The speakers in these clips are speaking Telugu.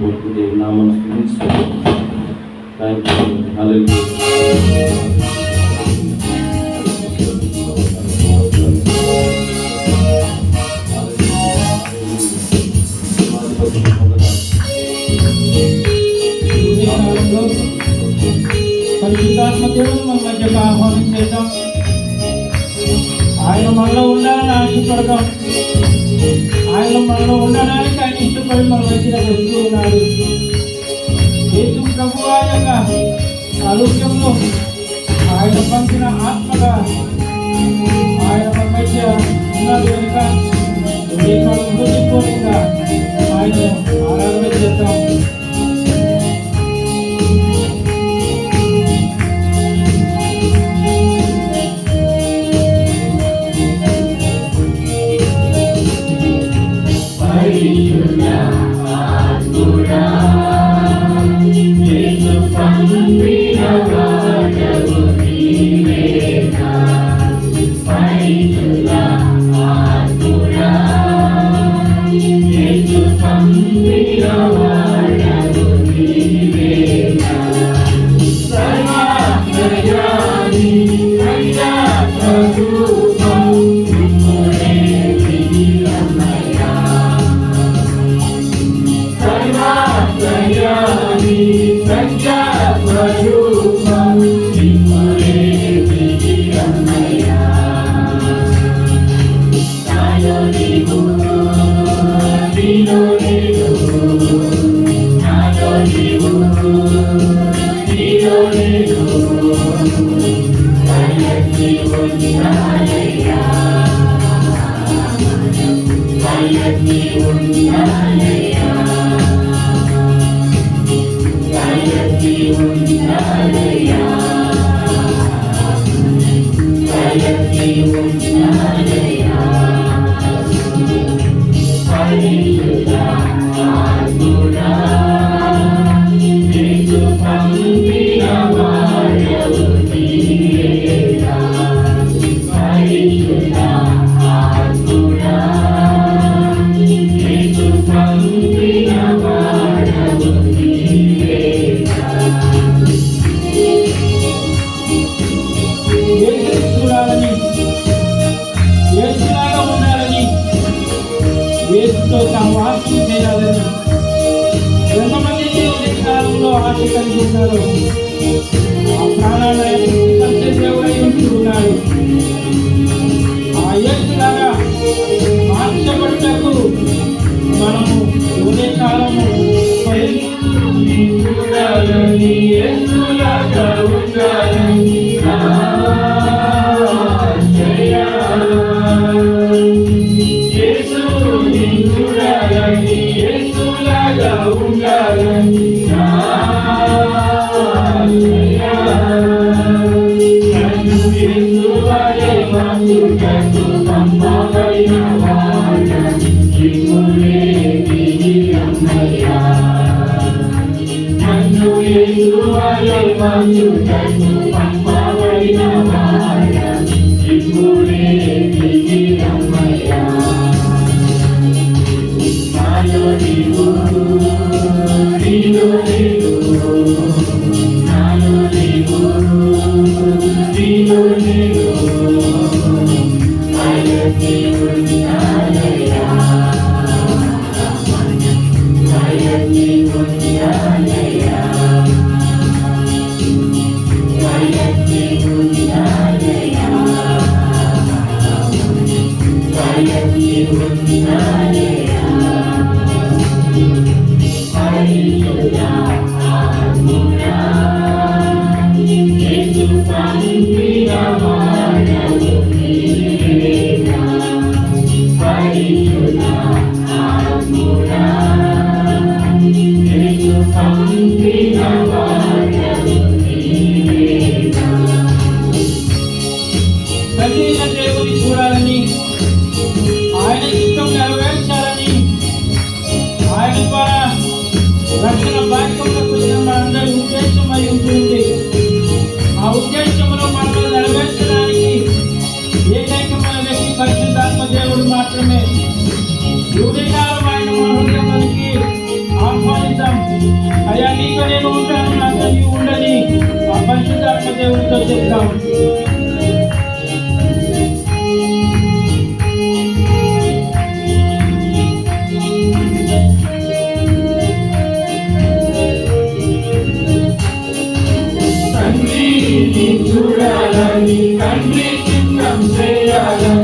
కొరకు దేవుని నామను స్థుతిస్తున్నాం థ్యాంక్ యూ హల్లెలూయా పరిశుద్ధాత్మ దేవుడు మన మధ్యకు ఆహ్వానం చేద్దాం ఆయన మనలో ఉండాలని ఆశపడదాం ఆయన మనలో ఉండడానికి ఆయన ఇష్టపడి మన మధ్యలో వస్తూ ఉన్నాడు. యేసు ప్రభు యొక్క ఆరోగ్యంలో ఆయన పంపిన ఆత్మగా ఆయన మన మధ్య యేసుతో సహవాసం చేయాలని ఎంతమంది కాలంలో ఆశ కలిగి ఉంటారు ఆ ప్రాణాలను దేవుడై ఉంటూ ఉన్నాడు ఆ యేసులాగా మార్చబడుటకు మనము ఉదయ ఉండాలని దర్శించిన దేవుని చూడాలని ఆయన ఇష్టం నెరవేర్చాలని ఆయన ద్వారా రక్షణ భాగ్యంలోకి వచ్చిన మనందరి ఉద్దేశం అయి ఉంటుంది ఆ ఉద్దేశంలో మనలో నెరవేర్చడానికి ఏకైకమైన వ్యక్తి పరిశుద్ధాత్మ మాత్రమే. ఉదయకాలం ఆయన మన హృదయంలోనికి ఆహ్వానిద్దాం అయ్యా నీతో నేను ఉంటాను నాతో నీవు ఉండని ఆ పరిశుద్ధాత్మ దేవుడితో చెప్తాము కీర్తి చూడాలని కంటి చిత్తం చేయాలని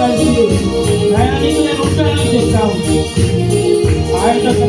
కలిసి ప్రయాణికులను ఉంటానని చెప్పాము ఆయనతో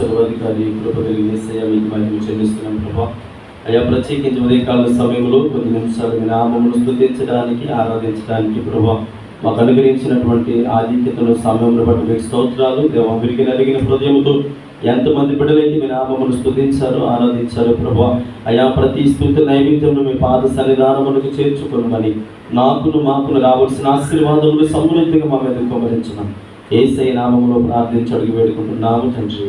సర్వాధికారి కృప కలిగేసయ్యా మీకు మహిమ చెల్లిస్తున్నాం ప్రభా. అయ్యా ప్రత్యేకించి ఉదయకాల సమయంలో కొన్ని నిమిషాలు మీ నామమును స్తుతించడానికి ఆరాధించడానికి ప్రభా మాకు అనుగ్రహించినటువంటి ఆధిక్యతను సమయంలో బట్టి మీకు స్తోత్రాలు. దేవా విరిగి నలిగిన హృదయంతో ఎంతమంది బిడ్డలైతే మీ నామమును స్థుతించారు ఆరాధించారు ప్రభా. అయా ప్రతి స్థుతి నైవేద్యంలో మీ పాద సన్నిధానములకు చేర్చుకున్నామని నాకును మాకును రావాల్సిన ఆశీర్వాదములు సమృద్ధిగా మా మీద కుమరించున్నాం ఏసై నామములో ప్రార్థించి అడిగి వేడుకుంటున్నాము తండ్రి.